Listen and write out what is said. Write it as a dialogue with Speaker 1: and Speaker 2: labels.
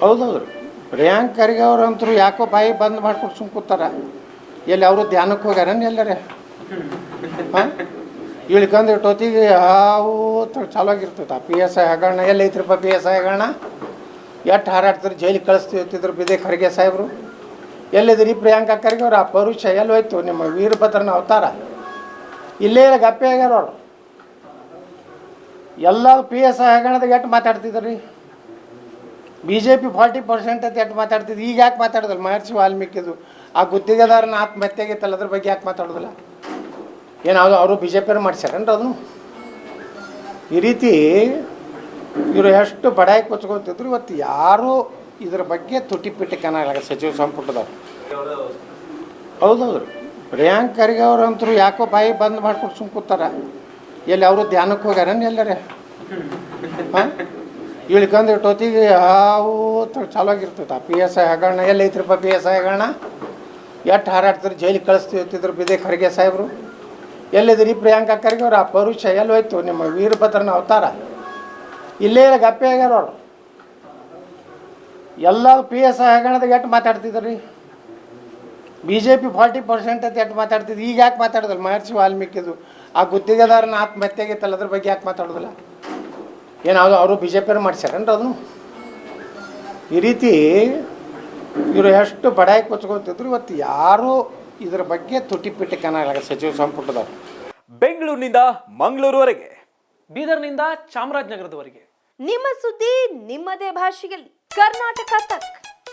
Speaker 1: ಹೌದೌದು ಪ್ರಿಯಾಂಕ್ ಖರ್ಗೆ ಅವ್ರಂತರೂ ಯಾಕೋ ಬಾಯಿ ಬಂದ್ ಮಾಡ್ಕೊಂಡು ಸುಮ್ ಕೂತಾರ? ಎಲ್ಲಿ ಅವರು ಧ್ಯಾನಕ್ಕೆ ಹೋಗ್ಯಾರನ್ ಎಲ್ಲರೇ? ಹಾಂ? ಇಳ್ಕೊಂಡು ಇಟ್ಟೊತ್ತಿಗೆ ಹಾವು ತ- ಚಾಲು ಆಗಿರ್ತೈತೆ. ಪಿ ಎಸ್ ಐ ಹಗರಣ ಐತ್ರಿಪ್ಪ ಪಿ ಎಸ್ ಐ ಹಗರಣ? ಎಷ್ಟು ಹಾರಾಡ್ತಾರೆ, ಜೈಲಿಗೆ ಕಳಿಸ್ತಿರ್ತಿದ್ರು ಬಿದೆ ಖರ್ಗೆ ಸಾಹೇಬರು. ಎಲ್ಲಿದ್ರಿ ಪ್ರಿಯಾಂಕಾ ಖರ್ಗೆ ಅವ್ರು? ಆ ಪರುಷ ಎಲ್ಲಿ ಹೋಯ್ತು? ನಿಮ್ಮ ವೀರಭದ್ರನ ಅವತಾರ? ಇಲ್ಲೇ ಗಪ್ಪೆ ಆಗ್ಯಾರ ಅವರು. ಎಲ್ಲ ಪಿ ಎಸ್ ಐ ಹಗರಣದಾಗ ಎಷ್ಟು ಮಾತಾಡ್ತಿದ್ರಿ? B J P forty percent ಅಂತ ಎಷ್ಟು ಮಾತಾಡ್ತಿದ್ರು? ಈಗ ಯಾಕೆ ಮಾತಾಡೋದಲ್ಲ? ಮಹರ್ಷಿ ವಾಲ್ಮೀಕಿದು. ಆ ಗುತ್ತಿಗೆದಾರನ ಆತ್ಮಹತ್ಯೆ ಆಗೈತಲ್ಲ ಅದ್ರ ಬಗ್ಗೆ ಯಾಕೆ ಮಾತಾಡೋದಿಲ್ಲ? ಏನು ಅವರು ಬಿ ಜೆ ಪಿಯವ್ರು ಮಾಡ್ಸ್ಯಾರೇನ್ರಿ ಅದನ್ನು? ಈ ರೀತಿ ಇವರು ಎಷ್ಟು ಬಡಾಯಿ ಕೊಚ್ಕೊತಿದ್ರು, ಇವತ್ತು ಯಾರೂ ಇದ್ರ ಬಗ್ಗೆ ತುಟಿ ಪಿಟ್ಟಿ ಕನ್ನಡ ಸಚಿವ ಸಂಪುಟದವ್ರು. ಹೌದೌದು. ಪ್ರಿಯಾಂಕ್ ಖರ್ಗೆ ಅಂತರೂ ಯಾಕೋ ಬಾಯಿ ಬಂದ್ ಮಾಡ್ಕೊಂಡು ಸುಮ್ ಕೂತಾರ ಎಲ್ಲಿ ಅವರು ಧ್ಯಾನಕ್ಕೆ ಹೋಗ್ಯಾರನ್ ಎಲ್ಲರೇ? ಹಾಂ? ಇಳ್ಕೊಂಡು ಇಟ್ಟೊತ್ತಿಗೆ ಹಾವು ತ- ಚಾಲು ಆಗಿರ್ತೈತೆ ಪಿ ಎಸ್ ಐ ಹಗರಣ ಎಲ್ಲಿ ಐತ್ರಿಪ್ಪ ಪಿ ಎಸ್ ಐ ಹಗರಣ? ಎಷ್ಟು ಹಾರಾಡ್ತಾರೆ ಜೈಲಿಗೆ ಕಳಿಸ್ತಿರ್ತಿದ್ರು ಬಿದೆ ಖರ್ಗೆ ಸಾಹೇಬರು. ಎಲ್ಲಿದ್ರಿ ಪ್ರಿಯಾಂಕಾ ಖರ್ಗೆ ಅವ್ರು? ಆ ಪರುಷ ಎಲ್ಲಿ ಹೋಯ್ತು? ನಿಮ್ಮ ವೀರಭದ್ರನ ಅವತಾರ. ಇಲ್ಲೇ ಗಪ್ಪೆ ಆಗ್ಯಾರ ಅವರು. ಎಲ್ಲ ಪಿ ಎಸ್ ಐ ಹಗರಣದಾಗ ಎಷ್ಟು ಮಾತಾಡ್ತಿದ್ರಿ? B J P forty percent ಅಂತ ಎಷ್ಟು ಮಾತಾಡ್ತಿದ್ರು? ಈಗ ಯಾಕೆ ಮಾತಾಡೋದಿಲ್ಲ? ಮಹರ್ಷಿ ವಾಲ್ಮೀಕಿದು. ಆ ಗುತ್ತಿಗೆದಾರನ ಆತ್ಮಹತ್ಯೆಗಿತ್ತಲ್ಲ ಅದ್ರ ಬಗ್ಗೆ ಯಾಕೆ ಮಾತಾಡೋದಿಲ್ಲ? ಏನು ಅದು ಅವರು ಬಿ ಜೆ ಪಿಯವ್ರು ಮಾಡ್ಸ್ಯಾರೇನ್ರಿ ಅದನ್ನು? ಈ ರೀತಿ ಇವರು ಎಷ್ಟು ಬಡಾಯಿ ಕೊಚ್ಕೊತಿದ್ರು ಇವತ್ತು ಯಾರೂ ಇದರ ಬಗ್ಗೆ ತುಟಿ ಪಿಟಿ ಕನಾಗಲ್ಲ ಸಚಿವ ಸಂಪುಟದವರು?
Speaker 2: ಬೆಂಗಳೂರಿನಿಂದ ಮಂಗಳೂರುವರೆಗೆ.
Speaker 3: ಬೀದರ್ನಿಂದ ಚಾಮರಾಜನಗರದವರೆಗೆ.
Speaker 4: ನಿಮ್ಮ ಸುದ್ದಿ ನಿಮ್ಮದೇ ಭಾಷೆಯಲ್ಲಿ. ಕರ್ನಾಟಕ ತಕ್.